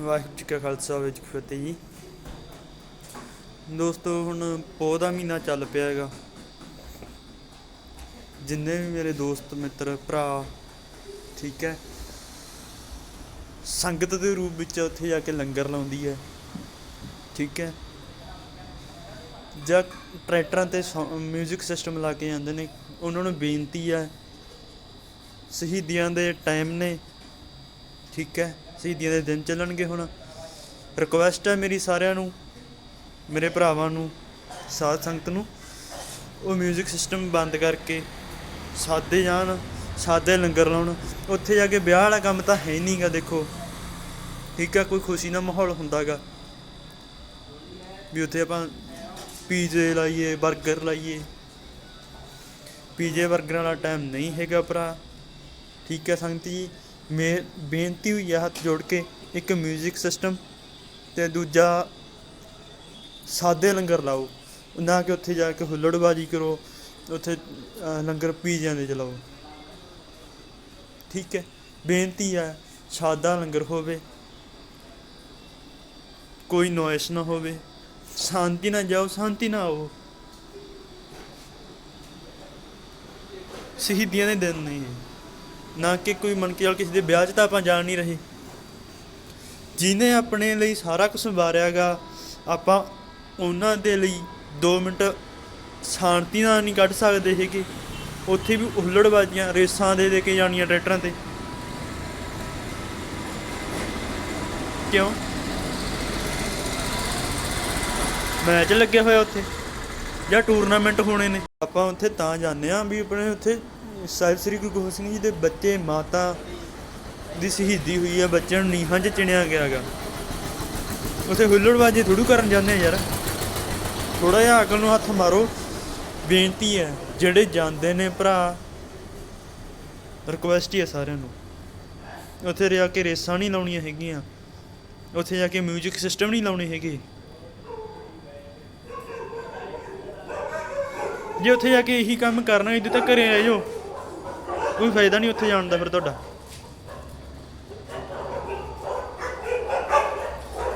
ਵਾਹਿਗੁਰੂ ਜੀ ਕਾ ਖਾਲਸਾ, ਵਾਹਿਗੁਰੂ ਜੀ ਕੀ ਫਤਿਹ ਜੀ। ਦੋਸਤੋ, ਹੁਣ ਪੋਹ ਦਾ ਮਹੀਨਾ ਚੱਲ ਪਿਆ ਹੈਗਾ। ਜਿੰਨੇ ਵੀ ਮੇਰੇ ਦੋਸਤ, ਮਿੱਤਰ, ਭਰਾ, ਠੀਕ ਹੈ, ਸੰਗਤ ਦੇ ਰੂਪ ਵਿੱਚ ਉੱਥੇ ਜਾ ਕੇ ਲੰਗਰ ਲਾਉਂਦੀ ਹੈ, ਠੀਕ ਹੈ। ਜਾਂ ਟਰੈਕਟਰਾਂ ਤੇ ਮਿਊਜ਼ਿਕ ਸਿਸਟਮ ਲਾ ਕੇ ਜਾਂਦੇ ਨੇ। ਉਹਨਾਂ ਨੂੰ ਬੇਨਤੀ ਹੈ, ਸ਼ਹੀਦੀਆਂ ਦੇ ਟਾਈਮ ਨੇ, ਠੀਕ ਹੈ। ਸ਼ਹੀਦੀਆਂ ਦੇ ਦਿਨ ਚੱਲਣਗੇ ਹੁਣ। ਰਿਕੁਐਸਟ ਹੈ ਮੇਰੀ ਸਾਰਿਆਂ ਨੂੰ, ਮੇਰੇ ਭਰਾਵਾਂ ਨੂੰ, ਸਾਧ ਸੰਗਤ ਨੂੰ। ਉਹ 뮤직 ਸਿਸਟਮ ਬੰਦ ਕਰਕੇ ਸਾਦੇ ਜਾਣ, ਸਾਦੇ ਲੰਗਰ ਲਾਉਣ। ਉੱਥੇ ਜਾ ਕੇ ਵਿਆਹ ਵਾਲਾ ਕੰਮ ਤਾਂ ਹੈ ਨਹੀਂਗਾ ਦੇਖੋ। ਠੀਕ ਹੈ ਕੋਈ ਖੁਸ਼ੀ ਦਾ ਮਾਹੌਲ ਹੁੰਦਾਗਾ। ਵੀ ਉੱਥੇ ਆਪਾਂ ਪੀਜ਼ੇ ਲਾਈਏ 버ਗਰ ਲਾਈਏ। ਪੀਜ਼ੇ 버ਗਰਾਂ ਦਾ ਟਾਈਮ ਨਹੀਂ ਹੈਗਾ ਭਰਾ। ਠੀਕ ਹੈ ਸੰਗਤ ਜੀ। ਮੇ, ਬੇਨਤੀ ਹੋਈ ਆ ਹੱਥ ਜੋੜ ਕੇ, ਇੱਕ ਮਿਊਜ਼ਿਕ ਸਿਸਟਮ ਤੇ ਦੂਜਾ ਸਾਦੇ ਲੰਗਰ ਲਾਓ। ਨਾ ਕਿ ਉੱਥੇ ਜਾ ਕੇ ਹੁੱਲੜਬਾਜੀ ਕਰੋ, ਉੱਥੇ ਲੰਗਰ ਪੀ ਜਾਂਦੇ ਚਲਾਓ। ਠੀਕ ਹੈ, ਬੇਨਤੀ ਹੈ ਸਾਦਾ ਲੰਗਰ ਹੋਵੇ, ਕੋਈ ਨੋਇਸ ਨਾ ਹੋਵੇ, ਸ਼ਾਂਤੀ ਨਾਲ ਜਾਓ, ਸ਼ਾਂਤੀ ਨਾਲ ਆਓ। ਸ਼ਹੀਦੀਆਂ ਦੇ ਦਿਨ ਨਹੀਂ ਹੈ ਨਾ ਕਿ ਕੋਈ ਮਨ ਕੇ ਚੱਲ ਕਿਸੇ ਦੇ ਵਿਆਹ 'ਚ ਤਾਂ ਆਪਾਂ ਜਾ ਨਹੀਂ ਰਹੇ। ਜਿਨੇ ਆਪਣੇ ਲਈ ਸਾਰਾ ਕੁਝ ਵਾਰਿਆਗਾ ਆਪਾਂ ਉਹਨਾਂ ਦੇ ਲਈ 2 ਮਿੰਟ ਸ਼ਾਂਤੀ ਨਾਲ ਨਹੀਂ ਕੱਢ ਸਕਦੇ ਹੈਗੇ। ਉੱਥੇ ਵੀ ਹੁੱਲੜਬਾਜ਼ੀਆਂ, ਰੇਸਾਂ ਦੇ ਦੇ ਕੇ ਜਾਣੀਆਂ ਟਰੈਕਟਰਾਂ ਤੇ। ਕਿਉਂ? ਮੈਚ ਲੱਗਿਆ ਹੋਇਆ ਉੱਥੇ। ਜਾਂ ਟੂਰਨਾਮੈਂਟ ਹੋਣੇ ਨੇ। ਆਪਾਂ ਉੱਥੇ ਤਾਂ ਜਾਂਦੇ ਆ ਵੀ ਆਪਣੇ ਉੱਥੇ ਸਾਹਿਬ ਸ੍ਰੀ ਗੁਰੂ ਗੋਬਿੰਦ ਸਿੰਘ ਜੀ ਦੇ ਬੱਚੇ ਮਾਤਾ ਦੀ ਸ਼ਹੀਦੀ ਹੋਈ ਹੈ ਬੱਚਿਆਂ ਨੂੰ ਨੀਹਾਂ 'ਚ ਚਿਣਿਆ ਗਿਆ ਹੈਗਾ। ਉੱਥੇ ਹੁੱਲੜਬਾਜੀ ਥੋੜੂ ਕਰਨ ਜਾਂਦੇ ਆ ਯਾਰ। ਥੋੜਾ ਜਿਹਾ ਅਕਲ ਨੂੰ ਹੱਥ ਮਾਰੋ। ਬੇਨਤੀ ਹੈ, ਜਿਹੜੇ ਜਾਂਦੇ ਨੇ ਭਰਾ ਰਿਕੁਐਸਟ ਹੀ ਹੈ ਸਾਰਿਆਂ ਨੂੰ। ਉੱਥੇ ਜਾ ਕੇ ਰੇਸਾਂ ਨਹੀਂ ਲਾਉਣੀਆਂ ਹੈਗੀਆਂ। ਉੱਥੇ ਜਾ ਕੇ 뮤직 ਸਿਸਟਮ ਨਹੀਂ ਲਾਉਣੇ ਹੈਗੇ। ਜੇ ਉੱਥੇ ਜਾ ਕੇ ਇਹੀ ਕੰਮ ਕਰਨਾ ਇਹਦੇ ਤਾਂ ਘਰੇ ਰਹਿ ਜਾਓ। ਕੋਈ ਫਾਇਦਾ ਨਹੀਂ ਉੱਥੇ ਜਾਣ ਦਾ ਫਿਰ ਤੁਹਾਡਾ।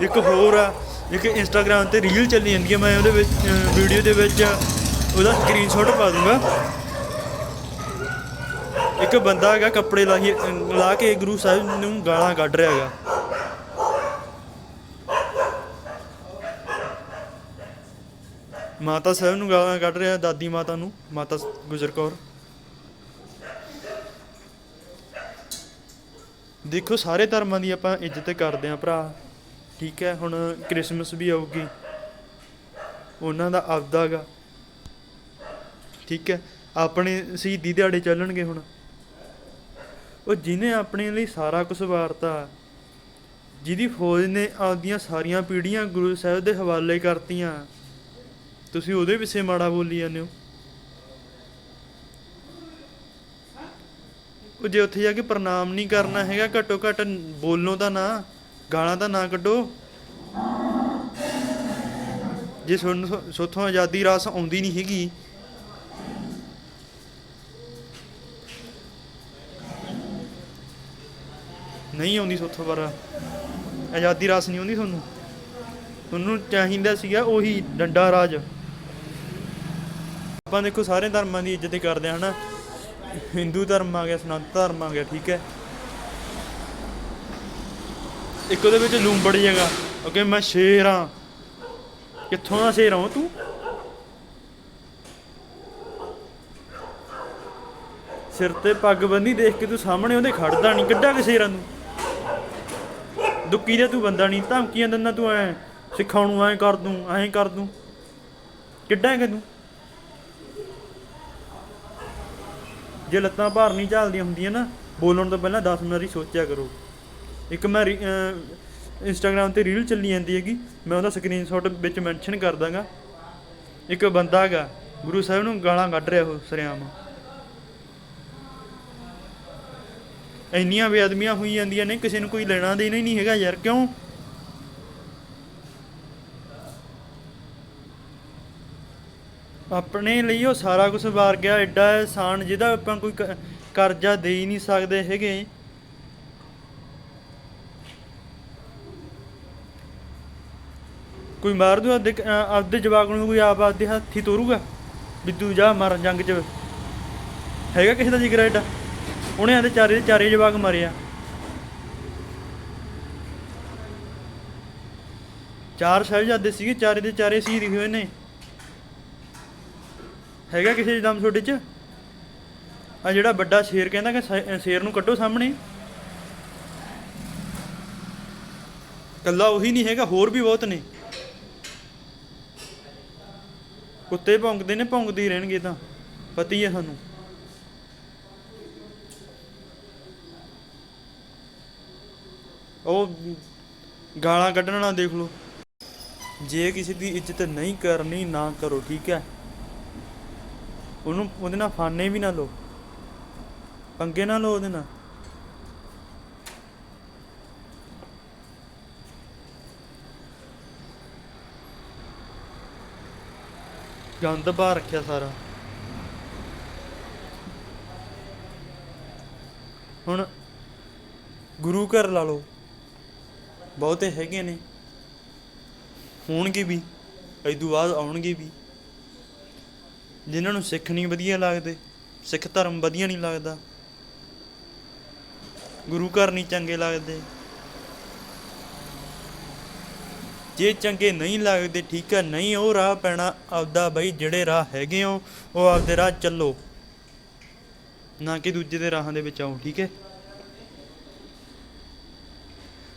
ਇੱਕ ਹੋਰ ਆ, ਇੱਕ ਇੰਸਟਾਗ੍ਰam ਤੇ ਰੀਲ ਚੱਲੀ ਜਾਂਦੀ ਹੈ ਮੈਂ ਉਹਦੇ ਵਿੱਚ ਵੀਡੀਓ ਦੇ ਵਿੱਚ ਉਹਦਾ ਸਕਰੀਨਸ਼ਾਟ ਪਾ ਦੂੰਗਾ। ਇੱਕ ਬੰਦਾ ਹੈਗਾ ਕੱਪੜੇ ਲਾ ਕੇ ਲਾ ਕੇ ਗੁਰੂ ਸਾਹਿਬ ਨੂੰ ਗਾਲਾਂ ਕੱਢ ਰਿਹਾ ਹੈਗਾ। ਮਾਤਾ ਸਾਹਿਬ ਨੂੰ ਗਾਲਾਂ ਕੱਢ ਰਿਹਾ, ਦਾਦੀ ਮਾਤਾ ਨੂੰ, ਮਾਤਾ ਗੁਜਰ ਕੌਰ। ਦੇਖੋ, ਸਾਰੇ ਧਰਮਾਂ ਦੀ ਆਪਾਂ ਇੱਜ਼ਤ ਕਰਦੇ ਆਂ ਭਰਾ। ਠੀਕ ਹੈ, ਹੁਣ ਕ੍ਰਿਸਮਸ ਵੀ ਆਊਗੀ। ਉਹਨਾਂ ਦਾ ਆਪਦਾ ਗਾ ਠੀਕ ਹੈ, ਆਪਣੇ ਸ਼ਹੀਦੀ ਦਿਹਾੜੇ ਚੱਲਣਗੇ ਹੁਣ। ਉਹ ਜਿਹਨੇ ਆਪਣੇ ਲਈ ਸਾਰਾ ਕੁਝ ਵਾਰਤਾ, ਜਿਹਦੀ ਫੌਜ ਨੇ ਆਪਦੀਆਂ ਸਾਰੀਆਂ ਪੀੜ੍ਹੀਆਂ ਗੁਰੂ ਸਾਹਿਬ ਦੇ ਹਵਾਲੇ ਕਰਤੀਆਂ, ਤੁਸੀਂ ਉਹਦੇ ਪਿੱਛੇ ਮਾੜਾ ਬੋਲੀ ਜਾਂਦੇ ਹੋ। ਉਹ ਜੇ ਉੱਥੇ ਜਾ ਕੇ ਪ੍ਰਣਾਮ ਨਹੀਂ ਕਰਨਾ ਹੈਗਾ, ਘੱਟੋ ਘੱਟ ਬੋਲੋ ਤਾਂ ਨਾ, ਗਾਲਾਂ ਤਾਂ ਨਾ ਕੱਢੋ। ਜੇ ਤੁਹਾਨੂੰ ਸੋਥੋਂ ਆਜ਼ਾਦੀ ਰਾਸ ਆਉਂਦੀ ਨਹੀਂ ਹੈਗੀ। ਨਹੀਂ ਆਉਂਦੀ ਸੋਥੋਂ ਪਰ, ਆਜ਼ਾਦੀ ਰਾਸ ਨਹੀਂ ਆਉਂਦੀ ਤੁਹਾਨੂੰ। ਤੁਹਾਨੂੰ ਚਾਹੀਦਾ ਸੀਗਾ ਉਹੀ ਡੰਡਾ ਰਾਜ। ਆਪਾਂ ਦੇਖੋ ਸਾਰੇ ਧਰਮਾਂ ਦੀ ਇੱਜ਼ਤ ਕਰਦੇ ਹਾਂ ਹਨਾ? ਹਿੰਦੂ ਧਰਮ ਆ ਗਿਆ, ਸਨਾਤਨ ਧਰਮ ਆ ਗਿਆ, ਠੀਕ ਹੈ। ਇੱਕ ਉਹਦੇ ਵਿੱਚ ਲੂੰਬੜ ਜੇਗਾ ਓਕੇ ਮੈਂ ਸ਼ੇਰ ਆ ਕਿੱਥੋਂ ਦਾ ਸ਼ੇਰ ਆ ਤੂੰ? ਸਿਰ ਤੇ ਪੱਗ ਬੰਨੀ ਦੇਖ ਕੇ ਤੂੰ ਸਾਹਮਣੇ ਉਹਦੇ ਖੜਦਾ ਨਹੀਂ ਕਿੱਡਾ ਕਿ ਸ਼ੇਰਾਂ ਨੂੰ। ਦੁੱਕੀ ਦੇ ਤੂੰ ਬੰਦਾ ਨਹੀਂ ਧਮਕੀਆਂ ਦਿੰਦਾ ਤੂੰ ਐ ਸਿੱਖਾਂ ਨੂੰ ਐ ਕਰ ਦੂੰ, ਐਂ ਕਰ ਦੂੰ। ਕਿੱਡਾ ਕਿ ਤੂੰ। ਜੇ ਲੱਤਾਂ ਭਾਰ ਨਹੀਂ ਝਾਲਦੀਆਂ ਹੁੰਦੀਆਂ ਨਾ, ਬੋਲਣ ਤੋਂ ਪਹਿਲਾਂ 10 ਵਾਰੀ ਸੋਚਿਆ ਕਰੋ। ਇੱਕ ਮੈਂ ਇੰਸਟਾਗ੍ਰam ਤੇ ਰੀਲ ਚੱਲੀ ਜਾਂਦੀ ਹੈਗੀ, ਮੈਂ ਉਹਦਾ ਸਕਰੀਨਸ਼ਾਟ ਵਿੱਚ ਮੈਂਸ਼ਨ ਕਰ ਦਾਂਗਾ। ਇੱਕ ਬੰਦਾ ਹੈਗਾ, ਗੁਰੂ ਸਾਹਿਬ ਨੂੰ ਗਾਲਾਂ ਕੱਢ ਰਿਹਾ ਉਹ ਸਰਿਆਮ ਇੰਨੀਆਂ ਬੇਅਦਮੀਆਂ ਹੋਈ ਜਾਂਦੀਆਂ ਨੇ, ਕਿਸੇ ਨੂੰ ਕੋਈ ਲੈਣਾ ਦੇਣਾ ਹੀ ਨਹੀਂ ਹੈਗਾ ਯਾਰ, ਕਿਉਂ? ਆਪਣੇ ਲਈ ਉਹ ਸਾਰਾ ਕੁਝ ਵਾਰ ਗਿਆ ਐਡਾ ਆਸਾਨ ਜਿਹਦਾ ਆਪਾਂ ਕੋਈ ਕਰਜ਼ਾ ਦੇ ਹੀ ਨਹੀਂ ਸਕਦੇ ਹੈਗੇ। ਕੋਈ ਮਾਰ ਦੂ ਆਪਦੇ ਜਵਾਕ ਨੂੰ, ਕੋਈ ਆਪ ਆਪਦੇ ਹੱਥੀ ਤੋਰੂਗਾ? ਵੀ ਜਾ ਮਰ ਜੰਗ 'ਚ। ਹੈਗਾ ਕਿਸੇ ਦਾ ਜ਼ਿਕਰ ਐਡਾ ਉਹਨੇ ਆਦੇ ਚਾਰੇ ਦੇ ਚਾਰੇ ਜਵਾਕ ਮਾਰਿਆ ਚਾਰ ਸਾਹਿਬਜ਼ਾਦੇ ਸੀਗੇ, ਚਾਰੇ ਦੇ ਚਾਰੇ ਸ਼ਹੀਦ ਹੋਏ ਨੇ। ਹੈਗਾ ਕਿਸੇ ਦਮ ਛੋਟੇ 'ਚ? ਆ ਜਿਹੜਾ ਵੱਡਾ ਸ਼ੇਰ ਕਹਿੰਦਾ ਕਿ ਸ਼ੇਰ ਨੂੰ ਕੱਢੋ ਸਾਹਮਣੇ। ਕੱਲਾ ਉਹੀ ਨਹੀਂ ਹੈਗਾ, ਹੋਰ ਵੀ ਬਹੁਤ ਨੇ। ਕੁੱਤੇ ਭੌਂਕਦੇ ਨੇ, ਭੌਂਕਦੇ ਹੀ ਰਹਿਣਗੇ ਤਾਂ। ਪਤਾ ਹੀ ਹੈ ਸਾਨੂੰ। ਉਹ ਗਾਲਾਂ ਕੱਢਣ ਵਾਲਾ ਦੇਖ ਲਓ। ਜੇ ਕਿਸੇ ਦੀ ਇੱਜ਼ਤ ਨਹੀਂ ਕਰਨੀ, ਨਾ ਕਰੋ, ਠੀਕ ਹੈ? ਉਹਨੂੰ ਉਹਦੇ ਨਾਲ ਫਾਨੇ ਵੀ ਨਾ ਲਓ। ਪੰਗੇ ਨਾ ਲਓ ਉਹਦੇ ਨਾਲ। ਗੰਦ ਬਾਹਰ ਰੱਖਿਆ ਸਾਰਾ। ਹੁਣ ਗੁਰੂ ਘਰ ਲਾ ਲਓ। ਬਹੁਤੇ ਹੈਗੇ ਨੇ। ਹੋਣਗੇ ਵੀ ਇਦੋਂ ਬਾਅਦ ਆਉਣਗੇ ਵੀ। ਜਿਨ੍ਹਾਂ ਨੂੰ ਸਿੱਖ ਨਹੀਂ ਵਧੀਆ ਲੱਗਦੇ, ਸਿੱਖ ਧਰਮ ਵਧੀਆ ਨਹੀਂ ਲੱਗਦਾ, ਗੁਰੂ ਘਰ ਨਹੀਂ ਚੰਗੇ ਲੱਗਦੇ। ਜੇ ਚੰਗੇ ਨਹੀਂ ਲੱਗਦੇ, ਠੀਕ ਹੈ, ਨਹੀਂ ਉਹ ਰਾਹ ਪੈਣਾ ਆਪਦਾ ਬਈ ਜਿਹੜੇ ਰਾਹ ਹੈਗੇ ਹੋ, ਉਹ ਆਪਦੇ ਰਾਹ ਚੱਲੋ। ਨਾ ਕਿ ਦੂਜੇ ਦੇ ਰਾਹਾਂ ਦੇ ਵਿੱਚ ਆਓ, ਠੀਕ ਹੈ?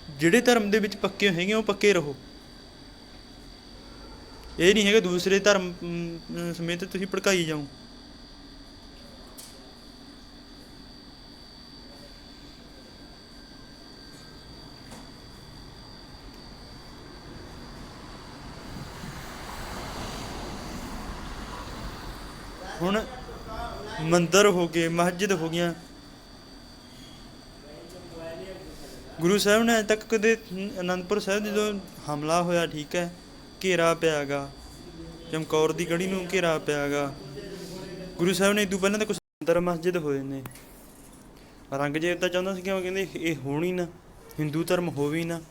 ਜਿਹੜੇ ਧਰਮ ਦੇ ਵਿੱਚ ਪੱਕੇ ਹੈਗੇ ਹੋ, ਪੱਕੇ ਰਹੋ। ਇਹ ਨਹੀਂ ਹੈਗਾ ਦੂਸਰੇ ਧਰਮ ਸਮੇਤ ਤੁਸੀਂ ਭੜਕਾਈ ਜਾਓ। ਹੁਣ ਮੰਦਰ ਹੋ ਗਏ, ਮਸਜਿਦ ਹੋ ਗਈਆਂ। ਗੁਰੂ ਸਾਹਿਬ ਨੇ ਅਜੇ ਤੱਕ ਕਦੇ ਅਨੰਦਪੁਰ ਸਾਹਿਬ ਜਦੋਂ ਹਮਲਾ ਹੋਇਆ, ਠੀਕ ਹੈ। ਘੇਰਾ ਪਿਆਗਾ, ਚਮਕੌਰ ਦੀ ਗੜੀ ਨੂੰ ਘੇਰਾ ਪਿਆਗਾ। ਗੁਰੂ ਸਾਹਿਬ ਨੇ ਇਦੋਂ ਪਹਿਲਾਂ ਤਾਂ ਕੁਝ ਮੰਦਰ ਮਸਜਿਦ ਹੋਏ ਨੇ। ਔਰੰਗਜ਼ੇਬ ਤਾਂ ਚਾਹੁੰਦਾ ਸੀ ਕਿ ਉਹ ਕਹਿੰਦੇ, ਇਹ ਹੋਣ ਨਾ, ਹਿੰਦੂ ਧਰਮ ਹੋਵੇ ਹੀ ਨਾ।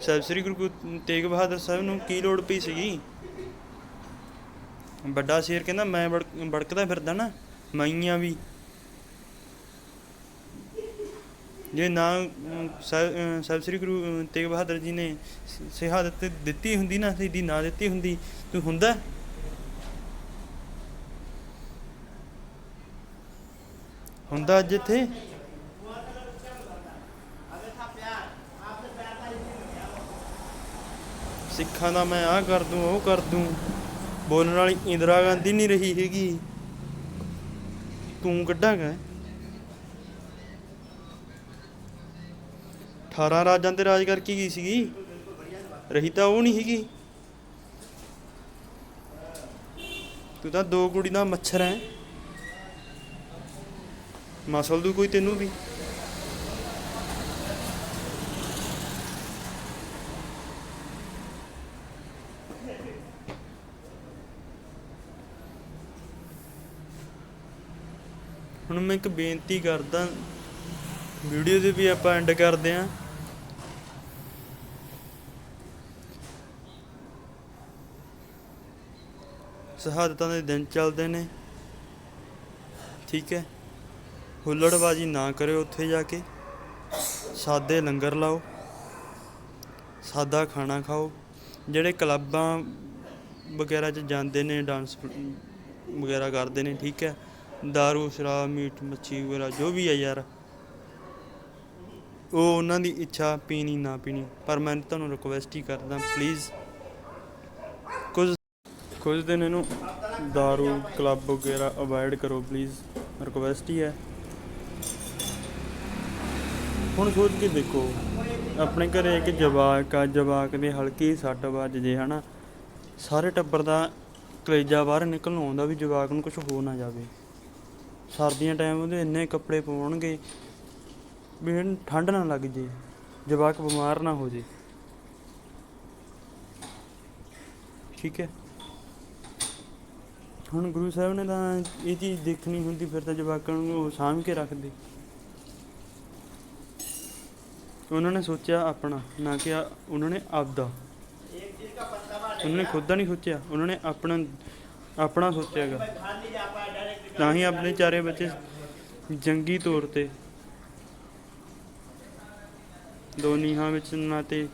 ਸਾਹਿਬ ਸ੍ਰੀ ਗੁਰੂ ਤੇਗ ਬਹਾਦਰ ਸਾਹਿਬ ਨੂੰ ਕੀ ਲੋੜ ਪਈ ਸੀਗੀ? ਵੱਡਾ ਸ਼ੇਰ ਕਹਿੰਦਾ, ਮੈਂ ਬੜਕ- ਬੜਕਦਾ ਫਿਰਦਾ ਨਾ, ਮਾਈਆਂ ਵੀ। ਜੇ ਨਾ ਸਾਹਿਬ ਸਾਹਿਬ ਸ੍ਰੀ ਗੁਰੂ ਤੇਗ ਬਹਾਦਰ ਜੀ ਨੇ ਸ- ਸ਼ਹਾਦਤ ਦਿੱਤੀ ਹੁੰਦੀ ਨਾ ਸ਼ਹੀਦੀ ਨਾ ਦਿੱਤੀ ਹੁੰਦੀ, ਤੂੰ ਹੁੰਦਾ? ਹੁੰਦਾ ਅੱਜ ਇੱਥੇ ਸਿੱਖਾਂ ਦਾ ਮੈਂ ਆਹ ਕਰ ਦੂੰ, ਉਹ ਕਰ ਦੂੰ। ਬੋਲਣ ਵਾਲੀ ਇੰਦਰਾ ਗਾਂਧੀ ਨਹੀਂ ਰਹੀ ਹੈਗੀ। ਤੂੰ ਕੱਢਾਂਗਾ 18 ਰਾਜਾਂ ਤੇ ਰਾਜ ਕਰਕੇ ਗਈ ਸੀਗੀ। ਰਹੀ ਤਾਂ ਉਹ ਨਹੀਂ ਹੈਗੀ ਤੂੰ ਤਾਂ ਦੋ ਕੁੜੀ ਦਾ ਮੱਛਰ ਹੈ। ਮਸਲ ਦੂ ਕੋਈ ਤੈਨੂੰ ਵੀ। ਹੁਣ ਮੈਂ ਇੱਕ ਬੇਨਤੀ ਕਰਦਾ, ਵੀਡੀਓ ਦੇ ਵੀ ਆਪਾਂ ਐਂਡ ਕਰਦੇ ਆਂ। ਸ਼ਹਾਦਤਾਂ ਦੇ ਦਿਨ ਚੱਲਦੇ ਨੇ। ਠੀਕ ਹੈ। ਹੁੱਲੜਬਾਜੀ ਨਾ ਕਰਿਓ ਉੱਥੇ ਜਾ ਕੇ। ਸਾਦੇ ਲੰਗਰ ਲਾਓ। ਸਾਦਾ ਖਾਣਾ ਖਾਓ। ਜਿਹੜੇ ਕਲੱਬਾਂ ਵਗੈਰਾ 'ਚ ਜਾਂਦੇ ਨੇ, ਡਾਂਸ ਵਗੈਰਾ ਕਰਦੇ ਨੇ, ਠੀਕ ਹੈ। दारू ਸ਼ਰਾਬ, ਮੀਟ, ਮੱਛੀ ਵਗੈਰਾ, ਜੋ ਵੀ ਹੈ ਯਾਰ। ਉਹ ਉਹਨਾਂ ਦੀ ਇੱਛਾ ਪੀਣੀ, ਨਾ ਪੀਣੀ। ਪਰ ਮੈਂ ਤੁਹਾਨੂੰ ਰਿਕੁਐਸਟ ਹੀ ਕਰਦਾ ਪਲੀਜ਼ ਕੁਝ ਦਿਨ ਇਹਨੂੰ दारू ਕਲੱਬ ਵਗੈਰਾ ਅਵੋਇਡ ਕਰੋ ਪਲੀਜ਼ ਰਿਕੁਐਸਟ ਹੀ ਹੈ। ਹੁਣ ਸੋਚ ਕੇ ਦੇਖੋ, ਆਪਣੇ ਘਰੇ ਇੱਕ ਜਵਾਕ ਆ, ਜਵਾਕ ਦੇ ਹਲਕੀ ਸੱਟ ਵੱਜ ਜੇ ਹਨਾ। ਸਾਰੇ ਟੱਬਰ ਦਾ ਕਲੇਜਾ ਬਾਹਰ ਨਿਕਲਣ ਆਉਂਦਾ ਵੀ ਜਵਾਕ ਨੂੰ ਕੁਝ ਹੋ ਨਾ ਜਾਵੇ। ਸਰਦੀਆਂ ਟਾਈਮ ਉਹਦੇ ਇੰਨੇ ਕੱਪੜੇ ਪਾਉਣਗੇ, ਵੀ ਇਹਨੂੰ ਠੰਡ ਨਾ ਲੱਗ ਜੇ, ਜਵਾਕ ਬਿਮਾਰ ਨਾ ਹੋ ਜੇ। ਠੀਕ ਹੈ। ਹੁਣ ਗੁਰੂ ਸਾਹਿਬ ਨੇ ਤਾਂ ਇਹ ਚੀਜ਼ ਦੇਖਣੀ ਹੁੰਦੀ, ਫਿਰ ਤਾਂ ਜਵਾਕਾਂ ਨੂੰ ਉਹ ਸਾਂਭ ਕੇ ਰੱਖਦੇ। ਉਹਨਾਂ ਨੇ ਸੋਚਿਆ ਆਪਣਾ, ਨਾ ਕਿ ਉਹਨਾਂ ਨੇ ਆਪਦਾ। ਉਹਨਾਂ ਨੇ ਖੁਦ ਦਾ ਨਹੀਂ ਸੋਚਿਆ, ਉਹਨਾਂ ਨੇ ਆਪਣਾ ਆਪਣਾ ਸੋਚਿਆਗਾ ਤਾਂ ਹੀ ਆਪਣੇ ਚਾਰੇ ਬੱਚੇ ਜੰਗੀ ਤੌਰ ਤੇ। ਦੋ ਨੀਹਾਂ ਵਿੱਚ ਨਾ ਤੇ,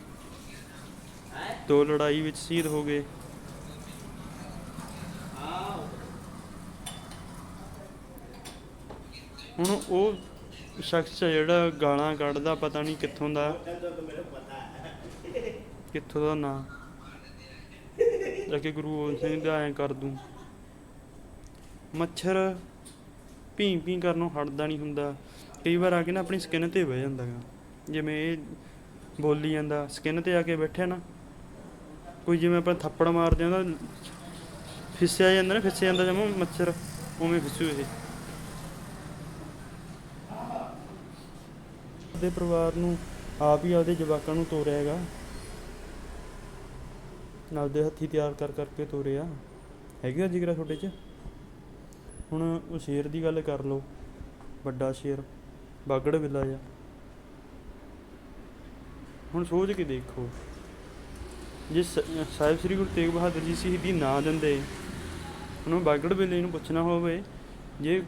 ਦੋ ਲੜਾਈ ਵਿੱਚ ਸ਼ਹੀਦ ਹੋ ਗਏ। ਹੁਣ ਉਹ ਸ਼ਖਸ ਆ ਜਿਹੜਾ ਗਾਲਾਂ ਕੱਢਦਾ, ਪਤਾ ਨਹੀਂ ਕਿੱਥੋਂ ਦਾ। ਕਿੱਥੋਂ ਦਾ ਨਾਂ? ਜਾ ਕੇ ਗੁਰੂ ਗੋਬਿੰਦ ਸਿੰਘ ਦਾ ਐਂ ਕਰ ਦੂੰ। ਮੱਛਰ ਭੀਂ ਭੀਂ ਕਰਨੋਂ ਹਟਦਾ ਨਹੀਂ ਹੁੰਦਾ। ਕਈ ਵਾਰ ਆ ਕੇ ਨਾ ਆਪਣੀ ਸਕਿਨ ਤੇ ਬਹਿ ਜਾਂਦਾ ਗਾ। ਜਿਵੇਂ ਇਹ ਬੋਲੀ ਜਾਂਦਾ ਸਕਿਨ ਤੇ ਆ ਕੇ ਬੈਠਿਆ ਨਾ। ਕੋਈ ਜਿਵੇਂ ਆਪਾਂ ਥੱਪੜ ਮਾਰਦੇ ਆ ਉਹਦਾ ਫਿੱਸਿਆ ਜਾਂਦਾ ਨਾ, ਫਿੱਸਿਆ ਜਾਂਦਾ ਜਮਾ ਮੱਛਰ, ਉਵੇਂ ਫਿੱਸੂ ਇਹ। ਦੇ ਪਰਿਵਾਰ ਨੂੰ ਆਪ ਹੀ ਆਪਦੇ ਜਵਾਕਾਂ ਨੂੰ ਤੋਰਿਆ ਹੈਗਾ। ਆਪਦੇ ਹੱਥੀ ਤਿਆਰ ਕਰ ਕਰਕੇ ਤੋਰਿਆ। ਹੈਗਾ ਜਿਗਰਾ ਤੁਹਾਡੇ 'ਚ? ਹੁਣ ਉਹ ਸ਼ੇਰ ਦੀ ਗੱਲ ਕਰ ਲਓ। ਵੱਡਾ ਸ਼ੇਰ, ਬਾਗੜ ਬਿੱਲਾ ਜਾ ਹੁਣ ਸੋਚ ਕੇ ਦੇਖੋ। ਜੇ ਸਾਹਿਬ ਸ੍ਰੀ ਗੁਰੂ ਤੇਗ ਬਹਾਦਰ ਜੀ ਸ਼ਹੀਦੀ ਨਾ ਦਿੰਦੇ ਉਹਨੂੰ ਬਾਗੜ ਬਿੱਲੇ ਨੂੰ ਪੁੱਛਣਾ ਹੋਵੇ, ਜੇ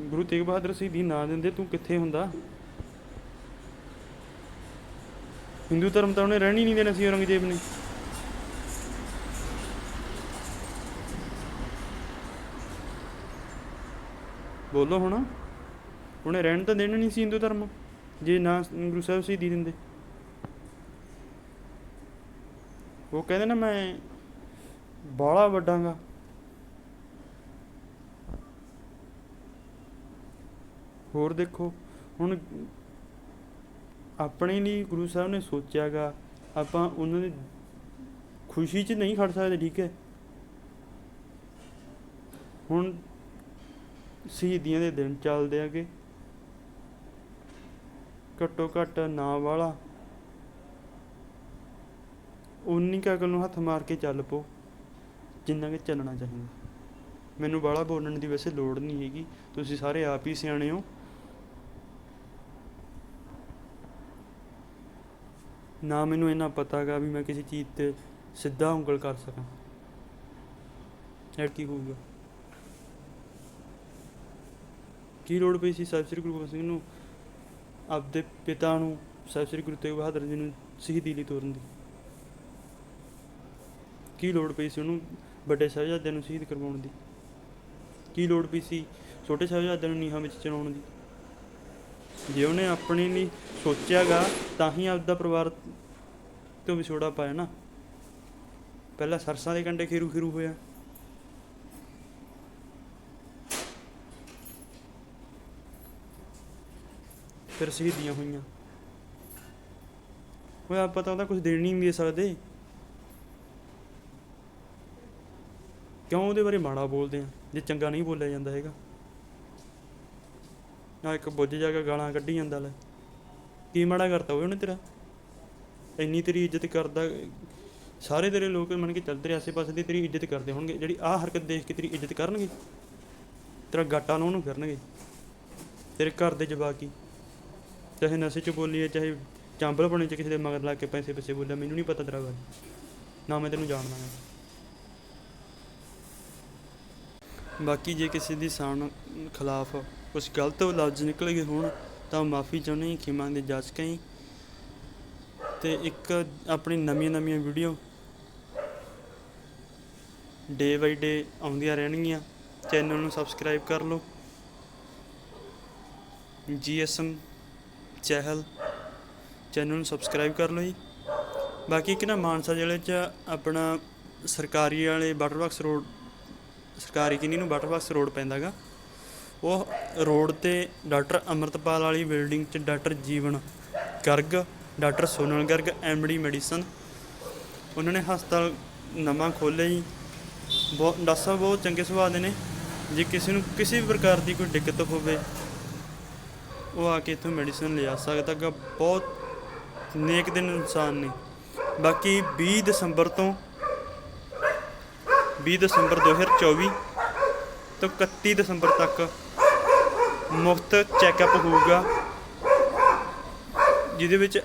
ਗੁਰੂ ਤੇਗ ਬਹਾਦਰ ਸ਼ਹੀਦੀ ਨਾ ਦਿੰਦੇ, ਤੂੰ ਕਿੱਥੇ ਹੁੰਦਾ? ਹਿੰਦੂ ਧਰਮ ਤਾਂ ਉਹਨੇ ਰਹਿਣ ਹੀ ਨਹੀਂ ਦੇਣਾ ਸੀ ਔਰੰਗਜ਼ੇਬ ਨੇ। ਬੋਲੋ ਹੁਣ। ਉਹਨੇ ਰਹਿਣ ਤਾਂ ਦੇਣਾ ਨਹੀਂ ਸੀ ਹਿੰਦੂ ਧਰਮ। ਜੇ ਨਾ ਗੁਰੂ ਸਾਹਿਬ ਸ਼ਹੀਦੀ ਦਿੰਦੇ। ਉਹ ਕਹਿੰਦੇ ਨਾ ਮੈਂ ਬਾਲਾ ਵੱਡਾਂਗਾ। ਹੋਰ ਦੇਖੋ, ਹੁਣ ਆਪਣੇ ਲਈ ਗੁਰੂ ਸਾਹਿਬ ਨੇ ਸੋਚਿਆਗਾ, ਆਪਾਂ ਉਹਨਾਂ ਦੀ ਖੁਸ਼ੀ 'ਚ ਨਹੀਂ ਖੜ ਸਕਦੇ, ਠੀਕ ਹੈ? ਹੁਣ ਸ਼ਹੀਦੀਆਂ ਦੇ ਦਿਨ ਚੱਲਦੇ ਆਗੇ ਘੱਟੋ ਘੱਟ ਨਾ ਵਾਲਾ ਉਨੀ ਕੁ ਅਕਲ ਨੂੰ ਹੱਥ ਮਾਰ ਕੇ ਚੱਲ ਪੋ, ਜਿੰਨਾ ਕਿ ਚੱਲਣਾ ਚਾਹੀਦਾ। ਮੈਨੂੰ ਬਾਹਲਾ ਬੋਲਣ ਦੀ ਵੈਸੇ ਲੋੜ ਨਹੀਂ ਹੈਗੀ। ਤੁਸੀਂ ਸਾਰੇ ਆਪ ਹੀ ਸਿਆਣੇ ਹੋ। ਨਾ ਮੈਨੂੰ ਇਹਨਾਂ ਪਤਾਗਾ ਵੀ ਮੈਂ ਕਿਸੇ ਚੀਜ਼ ਤੇ ਸਿੱਧਾ ਉਂਗਲ ਕਰ ਸਕਾਂ। ਇਹ ਕੀ ਹੋਊਗਾ ਕੀ ਲੋੜ ਪਈ ਸੀ ਸਾਹਿਬ ਸ੍ਰੀ ਗੁਰੂ ਗੋਬਿੰਦ ਸਿੰਘ ਨੂੰ ਆਪਦੇ ਪਿਤਾ ਨੂੰ, ਸਾਹਿਬ ਸ੍ਰੀ ਗੁਰੂ ਤੇਗ ਬਹਾਦਰ ਜੀ ਨੂੰ ਸ਼ਹੀਦੀ ਲਈ ਤੋਰਨ ਦੀ? ਕੀ ਲੋੜ ਪਈ ਸੀ ਉਹਨੂੰ ਵੱਡੇ ਸਾਹਿਬਜ਼ਾਦਿਆਂ ਨੂੰ ਸ਼ਹੀਦ ਕਰਵਾਉਣ ਦੀ? ਕੀ ਲੋੜ ਪਈ ਸੀ ਛੋਟੇ ਸਾਹਿਬਜ਼ਾਦਿਆਂ ਨੂੰ ਨੀਹਾਂ ਵਿੱਚ ਚਿਣਾਉਣ ਦੀ? ਜੇ ਉਹਨੇ ਆਪਣੇ ਲਈ ਸੋਚਿਆਗਾ, ਤਾਂ ਹੀ ਆਪਦਾ ਪਰਿਵਾਰ ਤੋਂ ਵਿਛੋੜਾ ਪਾਇਆ ਨਾ। ਪਹਿਲਾਂ ਸਰਸਾਂ ਦੇ ਕੰਡੇ ਖੇਰੂ ਖੇਰੂ ਹੋਇਆ। ਫਿਰ ਸ਼ਹੀਦੀਆਂ ਹੋਈਆਂ। ਉਹ ਆਪਾਂ ਤਾਂ ਉਹਦਾ ਕੁਝ ਦੇਣ ਨਹੀਂ ਦੇ ਸਕਦੇ। ਕਿਉਂ ਉਹਦੇ ਬਾਰੇ ਮਾੜਾ ਬੋਲਦੇ ਆ, ਜੇ ਚੰਗਾ ਨਹੀਂ ਬੋਲਿਆ ਜਾਂਦਾ ਹੈਗਾ। ਨਾ ਇੱਕ ਬੁੱਝ ਜਾ ਕੇ ਗਾਲਾਂ ਕੱਢੀ ਜਾਂਦਾ ਲੈ। ਕੀ ਮਾੜਾ ਕਰਤਾ ਹੋਵੇ ਉਹਨੇ ਤੇਰਾ? ਇੰਨੀ ਤੇਰੀ ਇੱਜ਼ਤ ਕਰਦਾ, ਸਾਰੇ ਤੇਰੇ ਲੋਕ ਮੰਨ ਕੇ ਚੱਲ ਤੇਰੇ ਆਸੇ-ਪਾਸੇ ਦੀ ਤੇਰੀ ਇੱਜ਼ਤ ਕਰਦੇ ਹੋਣਗੇ, ਜਿਹੜੀ ਆਹ ਹਰਕਤ ਦੇਖ ਕੇ ਤੇਰੀ ਇੱਜ਼ਤ ਕਰਨਗੇ। ਤੇਰਾ ਗਾਟਾ ਨੂੰ ਉਹਨੂੰ ਫਿਰਨਗੇ। ਤੇਰੇ ਘਰ ਦੇ ਜਵਾਕੀ, ਚਾਹੇ ਨਸ਼ੇ 'ਚ ਬੋਲੀਏ ਚਾਹੇ ਚਾਂਬਲ ਬਣੇ 'ਚ ਕਿਸੇ ਦੇ ਮਗਰ ਲੱਗ ਕੇ ਪੈਸੇ ਪੈਸੇ ਬੋਲਿਆ, ਮੈਨੂੰ ਨਹੀਂ ਪਤਾ ਤੇਰਾ ਬਾਰੇ ਨਾ ਮੈਂ ਤੈਨੂੰ ਜਾਣਦਾ ਹਾਂ ਬਾਕੀ ਜੇ ਕਿਸੇ ਦੀ ਸਾਨ ਖਿਲਾਫ ਕੁਝ ਗਲਤ ਲਫ਼ਜ਼ ਨਿਕਲ ਗਏ ਹੋਣ, ਤਾਂ ਮਾਫੀ ਚਾਹੁੰਦੇ ਹਾਂ, ਖਿਮਾ ਦੇ ਜੱਜ ਕਹੀਂ। ਤੇ ਇੱਕ ਆਪਣੀ ਨਵੀਆਂ ਨਵੀਆਂ ਵੀਡੀਓ ਡੇ ਬਾਈ ਡੇ ਆਉਂਦੀਆਂ ਰਹਿਣਗੀਆਂ। ਚੈਨਲ ਨੂੰ ਸਬਸਕ੍ਰਾਈਬ ਕਰ ਲਓ। ਜੀਐਸਐਮ ਚਹਿਲ ਚੈਨਲ ਨੂੰ ਸਬਸਕ੍ਰਾਈਬ ਕਰ ਲਓ ਜੀ। ਬਾਕੀ ਇੱਕ ਨਾ ਮਾਨਸਾ ਜ਼ਿਲ੍ਹੇ 'ਚ ਆਪਣਾ ਸਰਕਾਰੀ ਵਾਲੇ ਬਟਰਬਾਕਸ ਰੋਡ, ਸਰਕਾਰੀ ਕਿੰਨੀ ਨੂੰ ਬਟਰਬਾਕਸ ਰੋਡ ਪੈਂਦਾਗਾ। ਉਹ ਰੋਡ ਤੇ ਡਾਕਟਰ ਅਮਰਤਪਾਲ ਵਾਲੀ ਬਿਲਡਿੰਗ 'ਚ doctor Jeevan Garg, doctor Sonal Garg MD medicine. ਉਹਨਾਂ ਨੇ ਹਸਪਤਾਲ ਨਵਾਂ ਖੋਲ੍ਹਿਆ ਜੀ। ਬਹੁਤ ਡਾਕਟਰ ਸਾਹਿਬ ਬਹੁਤ ਚੰਗੇ ਸੁਭਾਅ ਦੇ ਨੇ। ਜੇ ਕਿਸੇ ਨੂੰ ਕਿਸੇ ਵੀ ਪ੍ਰਕਾਰ ਦੀ ਕੋਈ ਦਿੱਕਤ ਹੋਵੇ, ਉਹ ਆ ਕੇ ਇੱਥੋਂ ਮੈਡੀਸਨ ਲਿਆ ਸਕਦਾ। ਗਾ ਬਹੁਤ ਨੇਕ ਦਿਨ ਇਨਸਾਨ ਨੇ। ਬਾਕੀ 20 ਦਸੰਬਰ ਤੋਂ 20 ਦਸੰਬਰ 2024 ਤੋਂ 31 ਦਸੰਬਰ ਤੱਕ ਮੁਫਤ ਚੈੱਕਅਪ ਹੋਊਗਾ, ਜਿਹਦੇ ਵਿੱਚ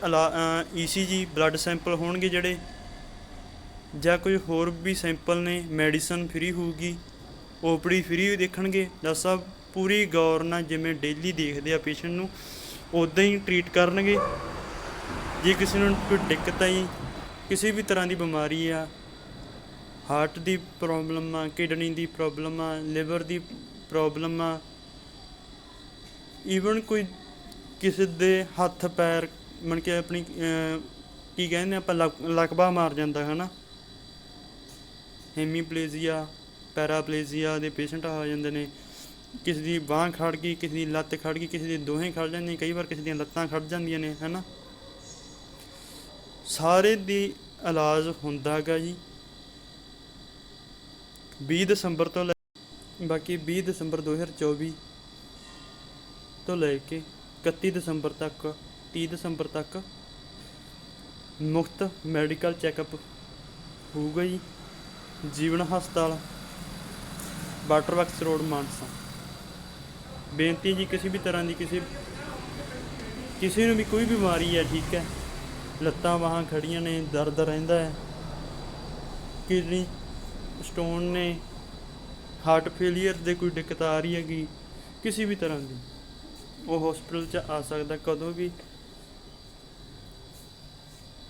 ਈਸੀਜੀ ਬਲੱਡ ਸੈਂਪਲ ਹੋਣਗੇ ਜਿਹੜੇ, ਜਾਂ ਕੋਈ ਹੋਰ ਵੀ ਸੈਂਪਲ ਨੇ ਮੈਡੀਸਨ ਫ੍ਰੀ ਹੋਊਗੀ ਓਪੀਡੀ ਫ੍ਰੀ ਦੇਖਣਗੇ। ਡਾਕਟਰ ਸਾਹਿਬ, ਪੂਰੀ ਗੌਰ ਨਾਲ ਜਿਵੇਂ ਡੇਲੀ ਦੇਖਦੇ ਆ ਪੇਸ਼ੈਂਟ ਨੂੰ ਉਦਾਂ ਹੀ ਟਰੀਟ ਕਰਨਗੇ। ਜੇ ਕਿਸੇ ਨੂੰ ਕੋਈ ਦਿੱਕਤ ਆਈ, ਕਿਸੇ ਵੀ ਤਰ੍ਹਾਂ ਦੀ ਬਿਮਾਰੀ ਆ ਹਾਰਟ ਦੀ ਪ੍ਰੋਬਲਮ ਆ ਕਿਡਨੀ ਦੀ ਪ੍ਰੋਬਲਮ ਆ ਲਿਵਰ ਦੀ ਪ੍ਰੋਬਲਮ ਆ ਈਵਨ ਕੋਈ ਕਿਸੇ ਦੇ ਹੱਥ, ਪੈਰ ਮਨ ਕੇ ਆਪਣੀ ਕੀ ਕਹਿੰਦੇ ਆਪਾਂ, ਲਕ- ਲਕਵਾ ਮਾਰ ਜਾਂਦਾ ਹੈ ਨਾ ਹੈਮੀਪਲੇਜ਼ੀਆ ਪੈਰਾਪਲੇਜ਼ੀਆ ਦੇ ਪੇਸ਼ੈਂਟ ਆ ਜਾਂਦੇ ਨੇ। ਕਿਸੇ ਦੀ ਬਾਹ ਖੜ ਗਈ, ਕਿਸੇ ਦੀ ਲੱਤ ਖੜ ਗਈ, ਕਿਸੇ ਦੀ ਦੋਹੇ ਖੜ ਜਾਂਦੀਆਂ ਕਈ ਵਾਰ ਕਿਸੇ ਦੀਆਂ ਲੱਤਾਂ ਖੜ ਜਾਂਦੀਆਂ ਨੇ, ਹੈਨਾ? ਸਾਰੇ ਦੀ ਇਲਾਜ ਹੁੰਦਾ ਗਾ ਜੀ। 20 ਦਸੰਬਰ ਤੋਂ ਲੈ ਬਾਕੀ 20 ਦਸੰਬਰ 2024 ਤੋਂ ਲੈ ਕੇ 31 ਦਸੰਬਰ ਤੱਕ 30 ਦਸੰਬਰ ਤੱਕ ਮੁਫਤ ਮੈਡੀਕਲ ਚੈੱਕਅਪ ਹੋਊਗਾ ਜੀ। ਜੀਵਨ ਹਸਪਤਾਲ, ਵਾਟਰਵਰਕਸ ਰੋਡ, ਮਾਨਸਾ। ਬੇਨਤੀ ਜੀ, ਕਿਸੇ ਵੀ ਤਰ੍ਹਾਂ ਦੀ ਕਿਸੇ ਕਿਸੇ ਨੂੰ ਵੀ ਕੋਈ ਬਿਮਾਰੀ ਹੈ, ਠੀਕ ਹੈ, ਲੱਤਾਂ ਬਾਹਾਂ ਖੜੀਆਂ ਨੇ, ਦਰਦ ਰਹਿੰਦਾ ਹੈ, ਕਿਡਨੀ ਸਟੋਨ ਨੇ, ਹਾਰਟ ਫੇਲੀਅਰ ਦੇ ਕੋਈ ਦਿੱਕਤ ਆ ਰਹੀ ਹੈਗੀ, ਕਿਸੇ ਵੀ ਤਰ੍ਹਾਂ ਦੀ। ਉਹ ਹਸਪੀਟਲ 'ਚ ਆ ਸਕਦਾ ਕਦੋਂ ਵੀ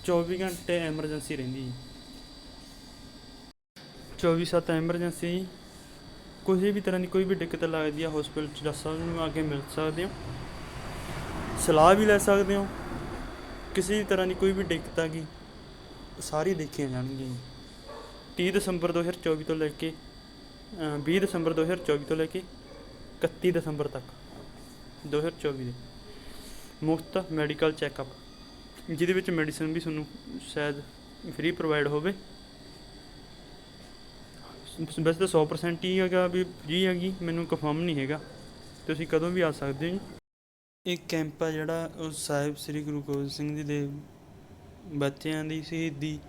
24 ਘੰਟੇ ਐਮਰਜੈਂਸੀ ਰਹਿੰਦੀ ਜੀ 24 ਸੱਤ ਐਮਰਜੈਂਸੀ ਕਿਸੇ ਵੀ ਤਰ੍ਹਾਂ ਦੀ ਕੋਈ ਵੀ ਦਿੱਕਤ ਲੱਗਦੀ ਆ ਹਸਪੀਟਲ 'ਚ ਡਾਕਟਰ ਸਾਹਿਬ ਨੂੰ ਆ ਕੇ ਮਿਲ ਸਕਦੇ ਹੋ ਸਲਾਹ ਵੀ ਲੈ ਸਕਦੇ ਹੋ ਕਿਸੇ ਵੀ ਤਰ੍ਹਾਂ ਦੀ ਕੋਈ ਵੀ ਦਿੱਕਤ ਆ ਗਈ ਸਾਰੀ ਦੇਖੀਆਂ ਜਾਣਗੀਆਂ ਜੀ। 30 ਦਸੰਬਰ 2024 ਤੋਂ ਲੈ ਕੇ ਅ, 20 ਦਸੰਬਰ 2024 ਤੋਂ ਲੈ ਕੇ 31 ਦਸੰਬਰ ਤੱਕ। 2024 ਦੇ। ਮੁਫਤ ਮੈਡੀਕਲ ਚੈੱਕਅਪ ਜਿਹਦੇ ਵਿੱਚ ਮੈਡੀਸਨ ਵੀ ਤੁਹਾਨੂੰ ਸ਼ਾਇਦ ਫ੍ਰੀ ਪ੍ਰੋਵਾਈਡ ਹੋਵੇ। ਵੈਸੇ ਤਾਂ 100% ਹੀ ਹੈਗਾ ਵੀ ਫ੍ਰੀ ਹੈਗੀ, ਮੈਨੂੰ ਕਨਫਰਮ ਨਹੀਂ ਹੈਗਾ। ਤੁਸੀਂ ਕਦੋਂ ਵੀ ਆ ਸਕਦੇ ਹੋ ਜੀ। ਇਹ ਕੈਂਪ ਆ ਜਿਹੜਾ ਉਹ ਸਾਹਿਬ ਸ੍ਰੀ ਗੁਰੂ ਗੋਬਿੰਦ ਸਿੰਘ ਜੀ ਦੇ ਬੱਚਿਆਂ ਦੀ ਸ਼ਹੀਦੀ,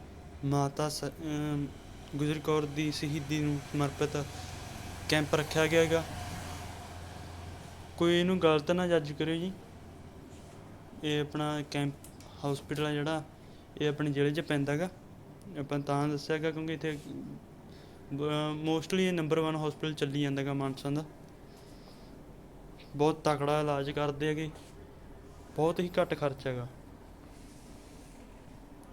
ਮਾਤਾ ਸ- ਗੁਜਰ ਕੌਰ ਦੀ ਸ਼ਹੀਦੀ ਨੂੰ ਸਮਰਪਿਤ ਕੈਂਪ ਰੱਖਿਆ ਗਿਆ ਹੈਗਾ। ਕੋਈ ਇਹਨੂੰ ਗਲਤ ਨਾ ਜੱਜ ਕਰਿਓ ਜੀ। ਇਹ ਆਪਣਾ ਕੈਂਪ ਹਸਪੀਟਲ ਆ ਜਿਹੜਾ, ਇਹ ਆਪਣੇ ਜ਼ਿਲ੍ਹੇ 'ਚ ਪੈਂਦਾ ਗਾ। ਆਪਾਂ ਤਾਂ ਦੱਸਿਆ ਗਾ ਕਿਉਂਕਿ ਇੱਥੇ ਮੋਸਟਲੀ ਇਹ ਨੰਬਰ 1 ਹਸਪੀਟਲ ਚੱਲੀ ਜਾਂਦਾ ਗਾ ਮਾਨਸਾ ਦਾ। ਬਹੁਤ ਤਕੜਾ ਇਲਾਜ ਕਰਦੇ ਹੈਗੇ। ਬਹੁਤ ਹੀ ਘੱਟ ਖਰਚ ਹੈਗਾ।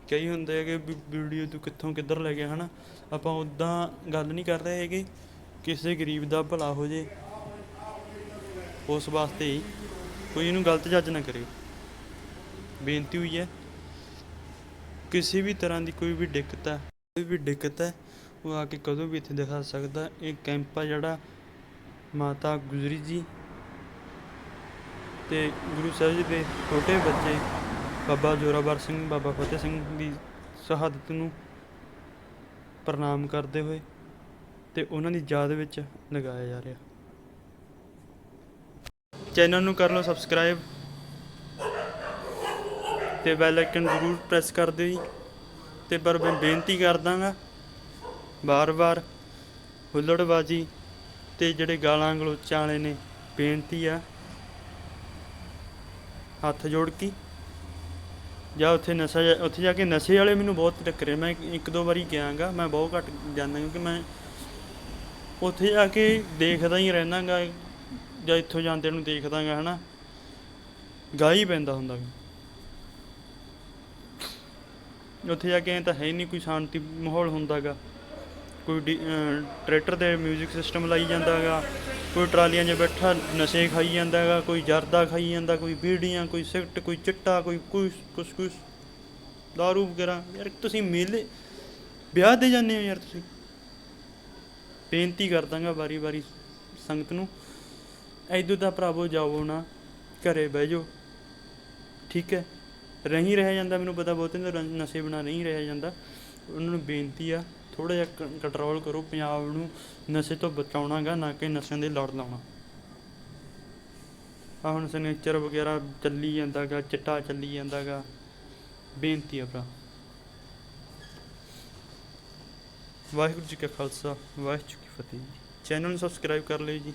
ਕਈ ਹੁੰਦੇ ਹੈਗੇ ਵੀਡੀਓ ਤੂੰ ਕਿੱਥੋਂ ਕਿੱਧਰ ਲੈ ਗਿਆ, ਹਨਾ? ਆਪਾਂ ਉਦਾਂ ਗੱਲ ਨਹੀਂ ਕਰ ਰਹੇ ਹੈਗੇ। ਕਿਸੇ ਗਰੀਬ ਦਾ ਭਲਾ ਹੋ ਜੇ। ਉਸ ਵਾਸਤੇ ਹੀ ਕੋਈ ਇਹਨੂੰ ਗਲਤ ਜੱਜ ਨਾ ਕਰਿਓ ਬੇਨਤੀ ਹੋਈ ਹੈ, ਕਿਸੇ ਵੀ ਤਰ੍ਹਾਂ ਦੀ ਕੋਈ ਵੀ ਦਿੱਕਤ ਹੈ, ਕੋਈ ਵੀ ਦਿੱਕਤ ਹੈ, ਉਹ ਆ ਕੇ ਕਦੋਂ ਵੀ ਇੱਥੇ ਦਿਖਾ ਸਕਦਾ। ਇਹ ਕੈਂਪ ਆ ਜਿਹੜਾ ਮਾਤਾ ਗੁਜਰੀ ਜੀ ਤੇ ਗੁਰੂ ਸਾਹਿਬ ਜੀ ਦੇ ਛੋਟੇ ਬੱਚੇ ਬਾਬਾ ਜੋਰਾਵਰ ਸਿੰਘ, ਬਾਬਾ ਫਤਿਹ ਸਿੰਘ ਦੀ ਸ਼ਹਾਦਤ ਨੂੰ ਪ੍ਰਣਾਮ ਕਰਦੇ ਹੋਏ ਤੇ ਉਹਨਾਂ ਦੀ ਯਾਦ ਵਿੱਚ ਲਗਾਇਆ ਜਾ ਰਿਹਾ। ਚੈਨਲ ਨੂੰ ਕਰ ਲਓ ਸਬਸਕ੍ਰਾਈਬ ਤੇ ਬੈਲ ਆਈਕਨ ਜ਼ਰੂਰ ਪ੍ਰੈਸ ਕਰ ਦਿਓ ਜੀ। ਤੇ ਪਰ ਮੈਂ ਬੇਨਤੀ ਕਰਦਾਗਾ ਬਾਰ-ਬਾਰ ਹੁੱਲੜਬਾਜੀ ਤੇ ਜਿਹੜੇ ਗਾਲਾਂ ਗਲੋਚਾਂ ਵਾਲੇ ਨੇ, ਬੇਨਤੀ ਆ, ਹੱਥ ਜੋੜ ਕੇ। ਜਾਂ ਉੱਥੇ ਨਸ਼ਾ ਜਾ- ਉੱਥੇ ਜਾ ਕੇ ਨਸ਼ੇ ਵਾਲੇ ਮੈਨੂੰ ਬਹੁਤ ਟੱਕਰੇ। ਮੈਂ ਇੱਕ- ਦੋ ਵਾਰੀ ਗਿਆਗਾ, ਮੈਂ ਬਹੁਤ ਘੱਟ ਜਾਂਦਾ ਕਿਉਂਕਿ ਮੈਂ ਉੱਥੇ ਜਾ ਕੇ ਦੇਖਦਾ ਹੀ ਰਹਿੰਦਾ ਗਾ। ਜਾਂ ਇੱਥੋਂ ਜਾਂਦੇ ਨੂੰ ਦੇਖਦਾ ਗਾ, ਹਨਾ। ਗਾ ਹੀ ਪੈਂਦਾ ਹੁੰਦਾ ਗਾ। ਉੱਥੇ ਜਾ ਕੇ ਐਂ ਤਾਂ ਹੈ ਨਹੀਂ ਕੋਈ ਸ਼ਾਂਤੀ ਮਾਹੌਲ ਹੁੰਦਾਗਾ ਕੋਈ ਡੀ- ਟਰੈਕਟਰ ਦੇ 뮤직 ਸਿਸਟਮ ਲਾਈ ਜਾਂਦਾਗਾ ਕੋਈ ਟਰਾਲੀਆਂ 'ਚ ਬੈਠਾ ਨਸ਼ੇ ਖਾਈ ਜਾਂਦਾਗਾ ਕੋਈ ਜਰਦਾ ਖਾਈ ਜਾਂਦਾ, ਕੋਈ ਬੀੜੀਆਂ, ਕੋਈ ਸਿਗਰਟ ਕੋਈ ਚਿੱਟਾ, ਕੋਈ ਕੁਛ ਕੁਛ ਕੁਛ। ਦਾਰੂ ਵਗੈਰਾ। ਯਾਰ ਤੁਸੀਂ ਮੇਲੇ, ਵਿਆਹ ਦੇ ਜਾਂਦੇ ਹੋ ਯਾਰ ਤੁਸੀਂ? ਬੇਨਤੀ ਕਰਦਾਂਗਾ ਵਾਰੀ ਵਾਰੀ ਸੰਗਤ ਨੂੰ। ਐਦੋਂ ਤਾਂ ਭਰਾਵੋ ਜਾਵੋ ਨਾ, ਘਰੇ ਬਹਿ ਜਾਓ। ਠੀਕ ਹੈ? ਨਹੀਂ ਰਹਿ ਜਾਂਦਾ, ਮੈਨੂੰ ਪਤਾ ਬਹੁਤੇ ਦਾ ਨਸ਼ੇ ਬਿਨਾਂ ਨਹੀਂ ਰਹਿ ਜਾਂਦਾ। ਉਹਨਾਂ ਨੂੰ ਬੇਨਤੀ ਆ ਥੋੜਾ ਜਿਹਾ ਕੰਟਰੋਲ ਕਰੋ, ਪੰਜਾਬ ਨੂੰ ਨਸ਼ੇ ਤੋਂ ਬਚਾਉਣਾਗਾ, ਨਾ ਕਿ ਨਸ਼ਿਆਂ ਦੇ ਲੜ ਲਾਉਣਾ। ਆ ਹੁਣ ਸਿਗਨੇਚਰ ਵਗੈਰਾ ਚੱਲੀ ਜਾਂਦਾਗਾ, ਚਿੱਟਾ ਚੱਲੀ ਜਾਂਦਾਗਾ। ਬੇਨਤੀ ਆ ਭਰਾ। ਵਾਹਿਗੁਰੂ ਜੀ ਕਾ ਖਾਲਸਾ, ਵਾਹਿਗੁਰੂ ਜੀ ਕੀ ਫਤਿਹ ਚੈਨਲ ਨੂੰ ਸਬਸਕ੍ਰਾਈਬ ਕਰ ਲਿਓ ਜੀ।